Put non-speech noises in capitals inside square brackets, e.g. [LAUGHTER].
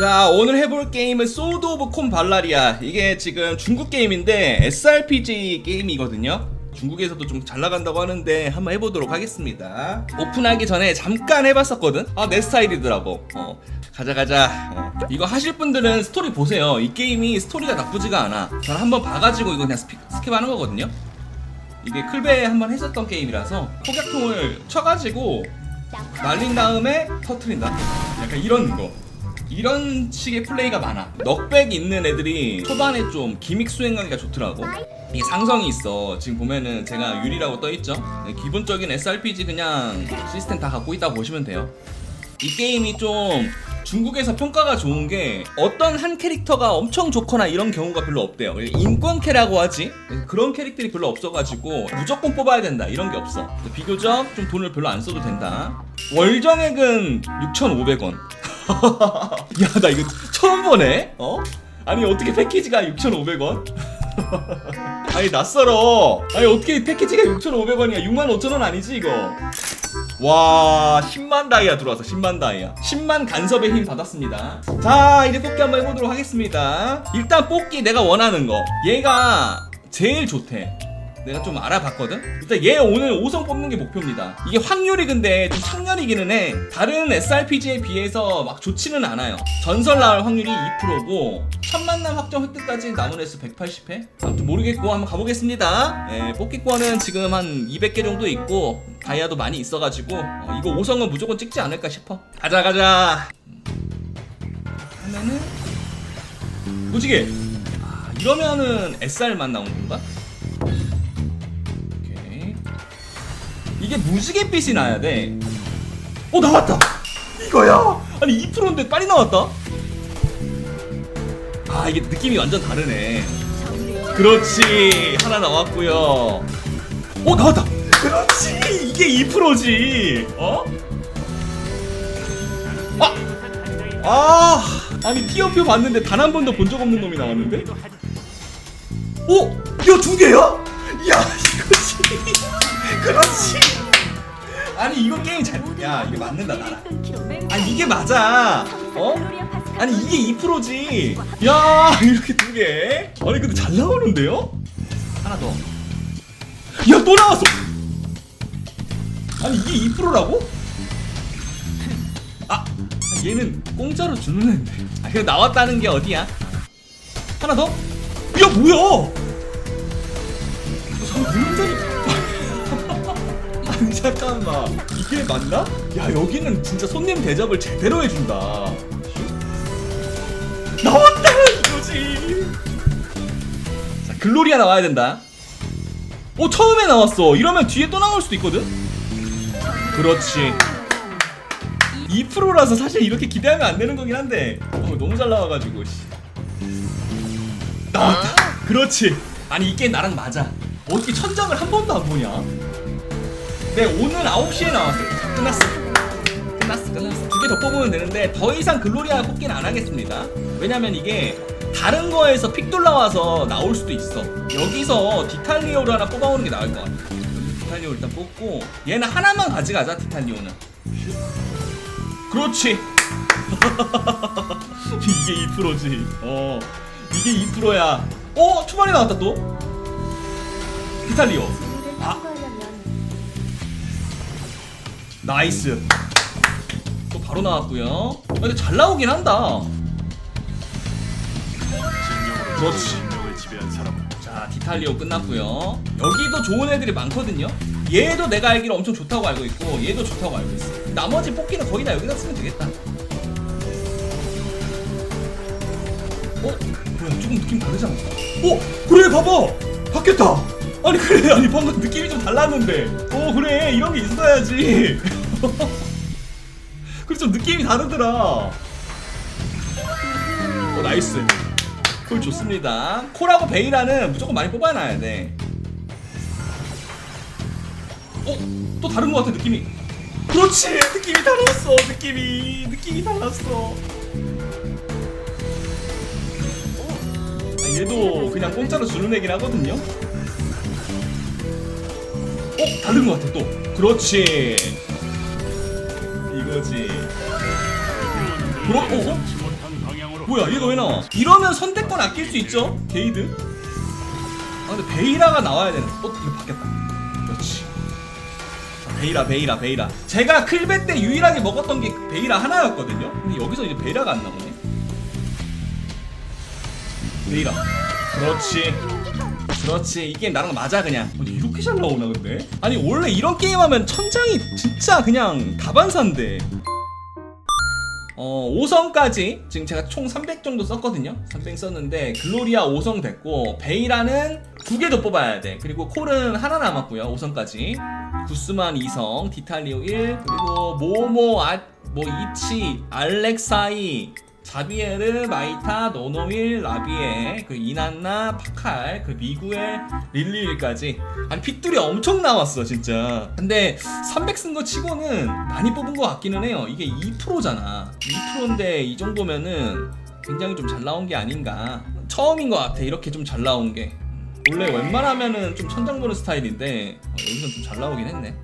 자 오늘 해볼 게임은 소드 오브 콤 발라리아 이게 지금 중국 게임인데 SRPG 게임이거든요. 중국에서도 좀 잘 나간다고 하는데 한번 해보도록 하겠습니다. 오픈하기 전에 잠깐 해봤었거든? 아 내 스타일이더라고. 어 가자 가자. 어. 이거 하실 분들은 스토리 보세요. 이 게임이 스토리가 나쁘지가 않아. 저는 한번 봐가지고 이거 그냥 스피, 스킵하는 거거든요. 이게 클베에 한번 했었던 게임이라서 폭약통을 쳐가지고 날린 다음에 터트린다. 약간 이런 거 이런 식의 플레이가 많아 넉백 있는 애들이 초반에 좀 기믹 수행하기가 좋더라고 이 상성이 있어 지금 보면은 제가 유리라고 떠있죠 네, 기본적인 SRPG 그냥 시스템 다 갖고 있다고 보시면 돼요 이 게임이 좀 중국에서 평가가 좋은 게 어떤 한 캐릭터가 엄청 좋거나 이런 경우가 별로 없대요. 인권캐라고 하지 그런 캐릭터들이 별로 없어가지고 무조건 뽑아야 된다 이런 게 없어. 비교적 좀 돈을 별로 안 써도 된다. 월정액은 6,500원. [LAUGHS] 야 나 이거 처음 보네. 어? 아니 어떻게 패키지가 6,500원? [LAUGHS] 아니 낯설어. 아니 어떻게 패키지가 6,500원이야? 65,000원 아니지 이거? 와 10만 다이아 들어왔어 10만 다이아 10만 간섭의 힘 받았습니다 자 이제 뽑기 한번 해보도록 하겠습니다 일단 뽑기 내가 원하는 거 얘가 제일 좋대 내가 좀 알아봤거든? 일단 얘 오늘 5성 뽑는 게 목표입니다. 이게 확률이 근데 좀 창렬이기는 해. 다른 SRPG에 비해서 막 좋지는 않아요. 전설 나올 확률이 2%고 천만남 확정 획득까지 남은 횟수 180회? 아무튼 모르겠고 한번 가보겠습니다. 예, 뽑기권은 지금 한 200개 정도 있고 다이아도 많이 있어가지고 어, 이거 5성은 무조건 찍지 않을까 싶어. 가자 가자! 하면은 무지개! 아, 이러면은 SR만 나오는 건가? 이게 무지갯빛이 나야 돼. 어 나왔다. 이거야. 아니 2%인데 빨리 나왔다. 아 이게 느낌이 완전 다르네. 그렇지 하나 나왔고요. 어 나왔다. 그렇지 이게 2%지. 어? 아. 아 아니 티어표 봤는데 단 한 번도 본 적 없는 놈이 나왔는데? 오! 야, 두 개야? 야, 이거지. [LAUGHS] 그렇지. 아니, 이거 게임 잘. 야, 이게 맞는다, 나랑. 아, 이게 맞아. 어? 아니, 이게 2%지. 야, 이렇게 두 개. 아니, 근데 잘 나오는데요? 하나 더. 야, 또 나왔어. 아니, 이게 2%라고? 아, 얘는 공짜로 주는 애인데. 아, 이거 나왔다는 게 어디야? 하나 더? 야 뭐야? 저 문자리 [LAUGHS] 아니 잠깐만 이게 맞나? 야 여기는 진짜 손님 대접을 제대로 해준다 나왔다 이거지 자 글로리아 나와야 된다 오 처음에 나왔어 이러면 뒤에 또 나올 수도 있거든 그렇지 2%라서 사실 이렇게 기대하면 안 되는 거긴 한데 어, 너무 잘 나와가지고 씨. 나왔다. 그렇지. 아니 이 게임 나랑 맞아. 어떻게 천장을 한 번도 안 보냐? 네 오늘 9시에 나왔어. 끝났어. 끝났어 끝났어. 두 개 더 뽑으면 되는데 더 이상 글로리아 뽑기는 안 하겠습니다. 왜냐면 이게 다른 거에서 픽 돌라와서 나올 수도 있어. 여기서 디탈리오를 하나 뽑아오는 게 나을 것 같아. 디탈리오 일단 뽑고 얘는 하나만 가져가자 디탈리오는. 그렇지. [LAUGHS] 이게 2%지. 어. 이게 2%야. 어, 초반에 나왔다 또. 이탈리오. 아. 나이스. 또 바로 나왔고요. 아, 근데 잘 나오긴 한다. 그렇지. 자, 디탈리오 끝났고요. 여기도 좋은 애들이 많거든요. 얘도 내가 알기로 엄청 좋다고 알고 있고 얘도 좋다고 알고 있어. 나머지 뽑기는 거의 다 여기다 쓰면 되겠다. 어? 뭐야 조금 느낌 다르지 않았어? 어? 그래 봐봐! 바뀌었다! 아니 그래. 아니 방금 느낌이 좀 달랐는데. 어 그래. 이런 게 있어야지. [LAUGHS] 그래 좀 느낌이 다르더라. 어 나이스. 콜 좋습니다. 콜하고 베이라는 무조건 많이 뽑아놔야 돼. 어? 또 다른 것 같아 느낌이. 그렇지. [LAUGHS] 느낌이 달랐어. 느낌이. 느낌이 달랐어? 아, 얘도 그냥 공짜로 주는 애긴 하거든요 어? 다른 것 같아 또 그렇지 이거지 그럼 어? 어? 뭐야 얘가 왜 나와? 이러면 선택권 아낄 수 있죠? 게이드? 아 근데 베이라가 나와야 되는 어? 이거 바뀌었다 그렇지 자, 베이라 베이라 베이라 제가 클베 때 유일하게 먹었던 게 베이라 하나였거든요 근데 여기서 이제 베이라가 안 나오네 베이라 그렇지 그렇지. 이 게임 나랑 맞아 그냥. 아니 이렇게 잘 나오나 근데? 아니 원래 이런 게임하면 천장이 진짜 그냥 다반사인데. 어 5성까지 지금 제가 총 300 정도 썼거든요? 300 썼는데 글로리아 5성 됐고 베이라는 두 개 더 뽑아야 돼. 그리고 콜은 하나 남았고요 5성까지. 구스만 2성 디탈리오 1 그리고 모모 아, 뭐 이치 알렉사이 자비에르 마이타 노노윌 라비에 그 이난나 파칼 그 미구엘 릴리일까지 아니 핏줄이 엄청 나왔어 진짜. 근데 300 쓴 거 치고는 많이 뽑은 것 같기는 해요. 이게 2%잖아. 2%인데 이 정도면은 굉장히 좀 잘 나온 게 아닌가. 처음인 것 같아 이렇게 좀 잘 나온 게. 원래 웬만하면은 좀 천장 보는 스타일인데 어, 여기서 좀 잘 나오긴 했네